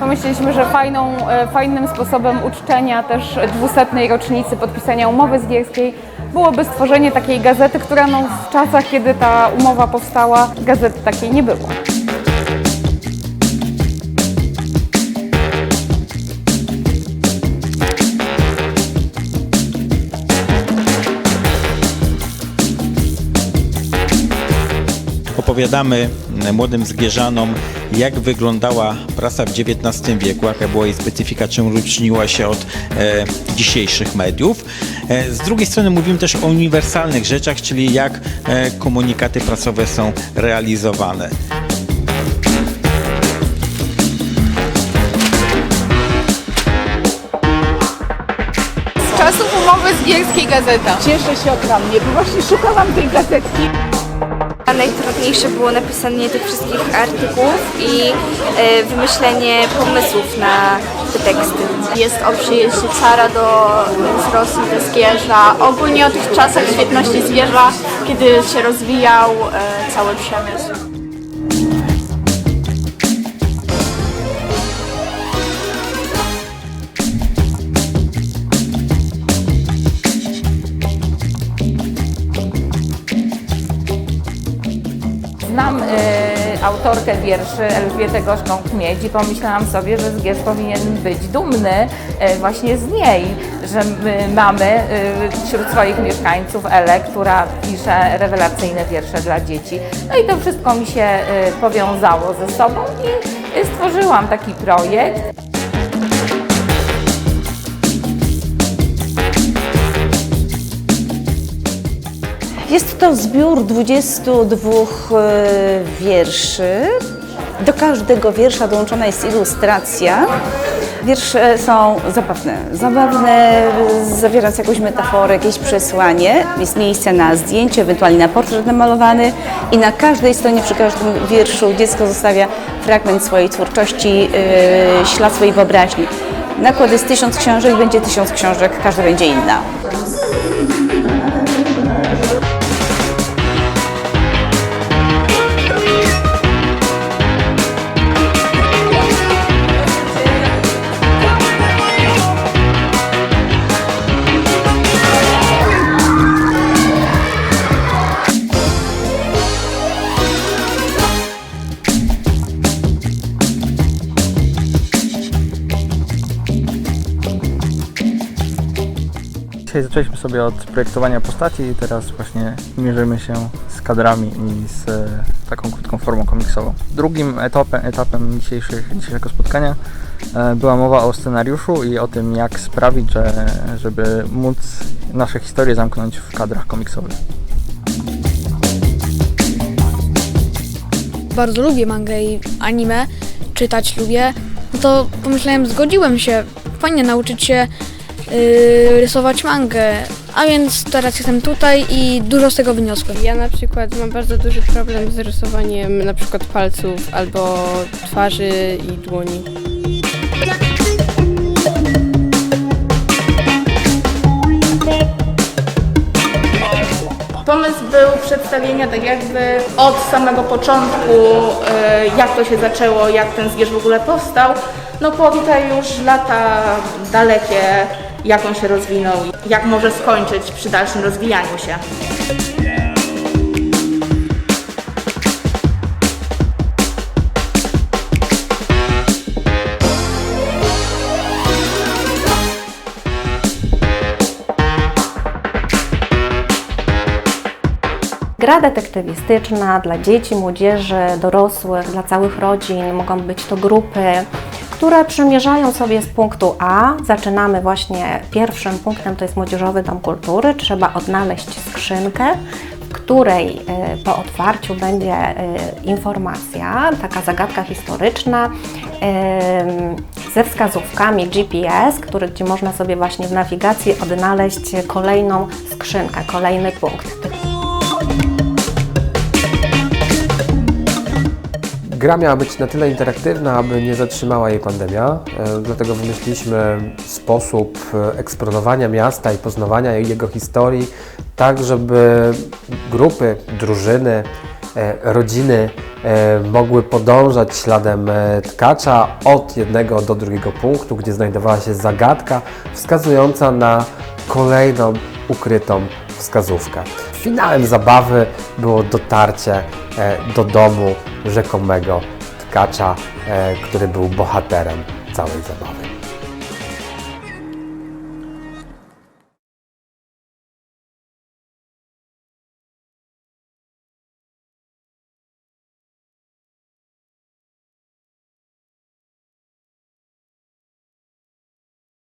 Pomyśleliśmy, że fajną, e, fajnym sposobem uczczenia też 200. rocznicy podpisania umowy z byłoby stworzenie takiej gazety, która no, w czasach, kiedy ta umowa powstała, gazety takiej nie było. Opowiadamy młodym zgierzanom, jak wyglądała prasa w XIX wieku, jaka była jej specyfika, czym różniła się od e, dzisiejszych mediów. E, z drugiej strony mówimy też o uniwersalnych rzeczach, czyli jak e, komunikaty prasowe są realizowane. Z czasów umowy z Gierskiej Gazeta. Cieszę się ogromnie, bo właśnie szukałam tej gazetki. Najtrudniejsze było napisanie tych wszystkich artykułów i e, wymyślenie pomysłów na te teksty. Jest o przyjeździe cara do, z Rosji, do Zgierza. Ogólnie o tych czasach świetności Zgierza, kiedy się rozwijał e, cały przemysł. Autorkę wierszy Elżbietę Gorzką-Kmieć i pomyślałam sobie, że Zgierz powinien być dumny y, właśnie z niej, że my mamy y, wśród swoich mieszkańców Elę, która pisze rewelacyjne wiersze dla dzieci. No i to wszystko mi się y, powiązało ze sobą i stworzyłam taki projekt. Jest to zbiór 22 e, wierszy. Do każdego wiersza dołączona jest ilustracja. Wiersze są zabawne, zabawne, zawierając jakąś metaforę, jakieś przesłanie. Jest miejsce na zdjęcie, ewentualnie na portret namalowany i na każdej stronie, przy każdym wierszu dziecko zostawia fragment swojej twórczości, e, ślad swojej wyobraźni. Nakład jest tysiąc książek, będzie tysiąc książek, każda będzie inna. Dzisiaj zaczęliśmy sobie od projektowania postaci i teraz właśnie mierzymy się z kadrami i z e, taką krótką formą komiksową. Drugim etapem, etapem dzisiejszego spotkania e, była mowa o scenariuszu i o tym, jak sprawić, że, żeby móc nasze historie zamknąć w kadrach komiksowych. bardzo lubię mangę i anime, czytać lubię, no to pomyślałem, zgodziłem się, fajnie nauczyć się yy, rysować mangę, a więc teraz jestem tutaj i dużo z tego wyniosłem. Ja na przykład mam bardzo duży problem z rysowaniem na przykład palców albo twarzy i dłoni. Pomysł był przedstawienia tak jakby od samego początku, e, jak to się zaczęło, jak ten Zgierz w ogóle powstał, no po tutaj już lata dalekie, jak on się rozwinął, jak może skończyć przy dalszym rozwijaniu się. Gra detektywistyczna dla dzieci, młodzieży, dorosłych, dla całych rodzin. Mogą być to grupy, które przemierzają sobie z punktu A. Zaczynamy właśnie pierwszym punktem, to jest Młodzieżowy Dom Kultury. Trzeba odnaleźć skrzynkę, której e, po otwarciu będzie e, informacja, taka zagadka historyczna em, ze wskazówkami GPS, który, gdzie można sobie właśnie w nawigacji odnaleźć kolejną skrzynkę, kolejny punkt. Gra miała być na tyle interaktywna, aby nie zatrzymała jej pandemia, e, dlatego wymyśliliśmy sposób e, eksplorowania miasta i poznawania jego historii, tak żeby grupy, drużyny e, rodziny mogły podążać śladem tkacza od jednego do drugiego punktu, gdzie znajdowała się zagadka wskazująca na kolejną ukrytą wskazówkę. Finałem zabawy było dotarcie do domu rzekomego tkacza, e, który był bohaterem całej zabawy.